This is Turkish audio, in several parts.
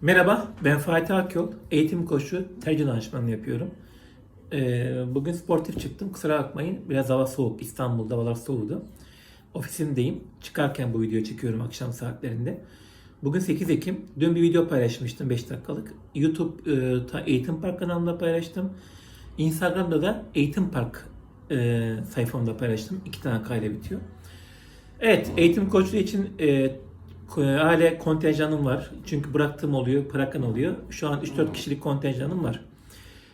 Merhaba, ben Fatih Akyol. Eğitim koçu, tercih danışmanlığı yapıyorum. Ee, bugün sportif çıktım. Kusura bakmayın. Biraz hava soğuk. İstanbul'da havalar soğudu. Ofisimdeyim. Çıkarken bu videoyu çekiyorum akşam saatlerinde. Bugün 8 Ekim. Dün bir video paylaşmıştım 5 dakikalık. YouTube e, Eğitim Park kanalında paylaştım. Instagram'da da Eğitim Park e, sayfamda paylaştım. İki tane kayla bitiyor. Evet, eğitim koçluğu için e, ko- hala kontenjanım var. Çünkü bıraktığım oluyor, bırakan oluyor. Şu an 3-4 kişilik kontenjanım var.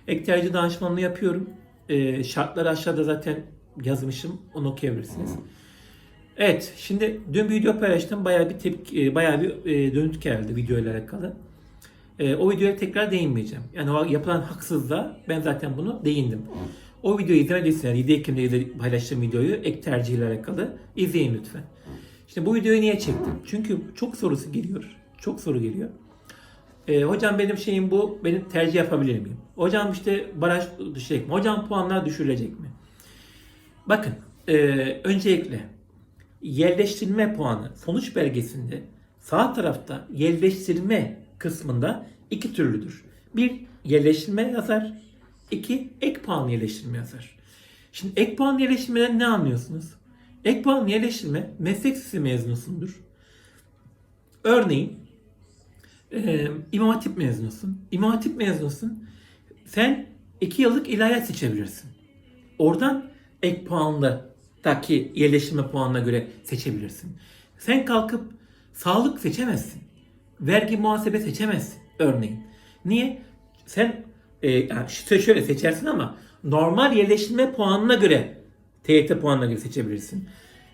Ek tercih danışmanlığı yapıyorum. E, şartları aşağıda zaten yazmışım. Onu okuyabilirsiniz. Evet, şimdi dün bir video paylaştım. Bayağı bir tepki, e, bayağı bir e, dönüt geldi video ile alakalı. E, o videoya tekrar değinmeyeceğim. Yani o yapılan haksızlığa ben zaten bunu değindim. O videoyu izlemediyseniz 7 Ekim'de paylaştığım videoyu ek tercih ile alakalı izleyin lütfen. Şimdi bu videoyu niye çektim? Çünkü çok sorusu geliyor. Çok soru geliyor. E, hocam benim şeyim bu. Benim tercih yapabilir miyim? Hocam işte baraj düşecek mi? Hocam puanlar düşürülecek mi? Bakın e, öncelikle yerleştirme puanı sonuç belgesinde sağ tarafta yerleştirme kısmında iki türlüdür. Bir yerleştirme yazar, iki ek puan yerleştirme yazar. Şimdi ek puan yerleştirmeden ne anlıyorsunuz? Ek puan yerleştirme meslek lisesi mezunusundur. Örneğin e, İmam Hatip mezunusun. İmam Hatip mezunusun. Sen iki yıllık ilahiyat seçebilirsin. Oradan ek puanlıdaki yerleştirme puanına göre seçebilirsin. Sen kalkıp sağlık seçemezsin. Vergi muhasebe seçemezsin örneğin. Niye? Sen e, yani şöyle seçersin ama normal yerleştirme puanına göre TYT puanına göre seçebilirsin.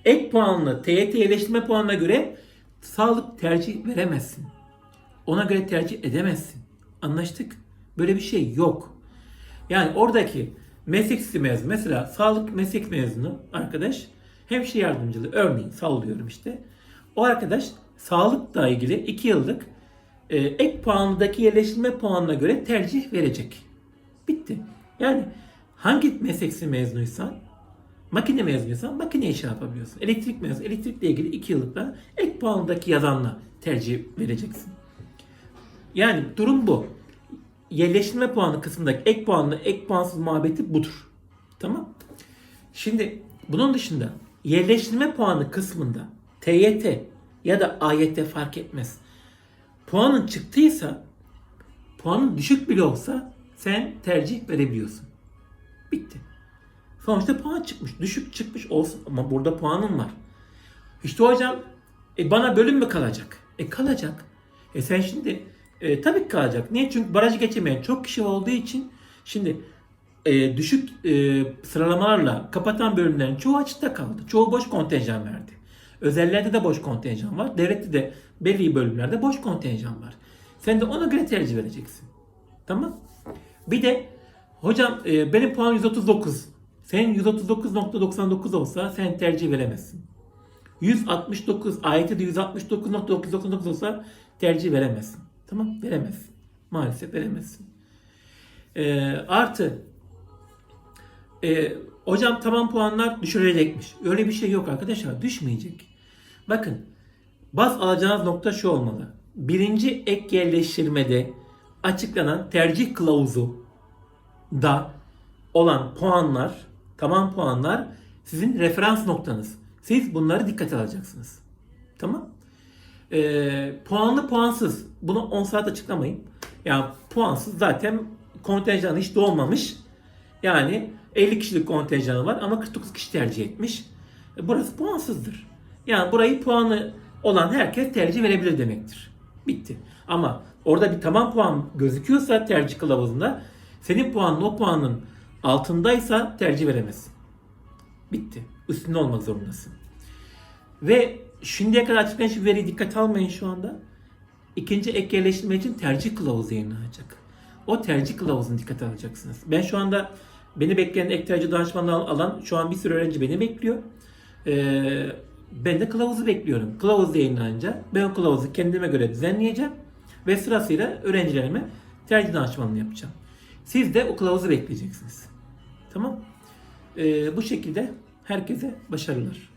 Ek puanlı TYT yerleştirme puanına göre sağlık tercih veremezsin. Ona göre tercih edemezsin. Anlaştık? Böyle bir şey yok. Yani oradaki meslek mezunu mesela sağlık meslek mezunu arkadaş hemşire yardımcılığı örneğin sallıyorum işte. O arkadaş sağlıkla ilgili 2 yıllık e, ek puanındaki yerleştirme puanına göre tercih verecek. Bitti. Yani hangi meslek mezunuysan makine mezunuysan makine işi yapabiliyorsun. Elektrik mezunu elektrikle ilgili 2 yıllıkla ek puanındaki yazanla tercih vereceksin. Yani durum bu. Yerleştirme puanı kısmındaki ek puanlı ek puansız muhabbeti budur. Tamam. Şimdi bunun dışında yerleştirme puanı kısmında TYT ya da AYT fark etmez. Puanın çıktıysa puanın düşük bile olsa sen tercih verebiliyorsun. Bitti. Sonuçta puan çıkmış. Düşük çıkmış olsun ama burada puanın var. İşte hocam e, bana bölüm mü kalacak? E kalacak. E sen şimdi e, tabii ki kalacak. Niye? Çünkü barajı geçemeyen çok kişi olduğu için şimdi e, düşük e, sıralamalarla kapatan bölümlerin çoğu açıkta kaldı. Çoğu boş kontenjan verdi. Özellerde de boş kontenjan var. Devlette de belli bölümlerde boş kontenjan var. Sen de ona göre tercih vereceksin. Tamam? Bir de hocam e, benim puanım 139. Senin 139.99 olsa sen tercih veremezsin. 169 ayette de 169.999 olsa tercih veremezsin. Tamam veremezsin. Maalesef veremezsin. Ee, artı e, hocam tamam puanlar düşürülecekmiş. Öyle bir şey yok arkadaşlar. Düşmeyecek. Bakın baz alacağınız nokta şu olmalı. Birinci ek yerleştirmede açıklanan tercih kılavuzu da olan puanlar, tamam puanlar sizin referans noktanız. Siz bunları dikkate alacaksınız. Tamam? Ee, puanlı puansız. Bunu 10 saat açıklamayın. Yani puansız zaten kontenjan hiç dolmamış. Yani 50 kişilik kontenjanı var ama 49 kişi tercih etmiş. E, Burası puansızdır. Yani burayı puanı olan herkes tercih verebilir demektir. Bitti. Ama orada bir tamam puan gözüküyorsa tercih kılavuzunda senin puanın o puanın altındaysa tercih veremezsin. Bitti. Üstünde olmak zorundasın. Ve şimdiye kadar açıklayan hiçbir veriyi dikkate almayın şu anda. İkinci ek yerleştirme için tercih kılavuzu yayınlanacak. O tercih kılavuzunu dikkate alacaksınız. Ben şu anda beni bekleyen ek tercih danışmanlığı alan şu an bir sürü öğrenci beni bekliyor. Ee, ben de kılavuzu bekliyorum. Kılavuz yayınlanınca ben o kılavuzu kendime göre düzenleyeceğim ve sırasıyla öğrencilerime tercih danışmanlığı yapacağım. Siz de o kılavuzu bekleyeceksiniz. Tamam? Ee, bu şekilde herkese başarılar.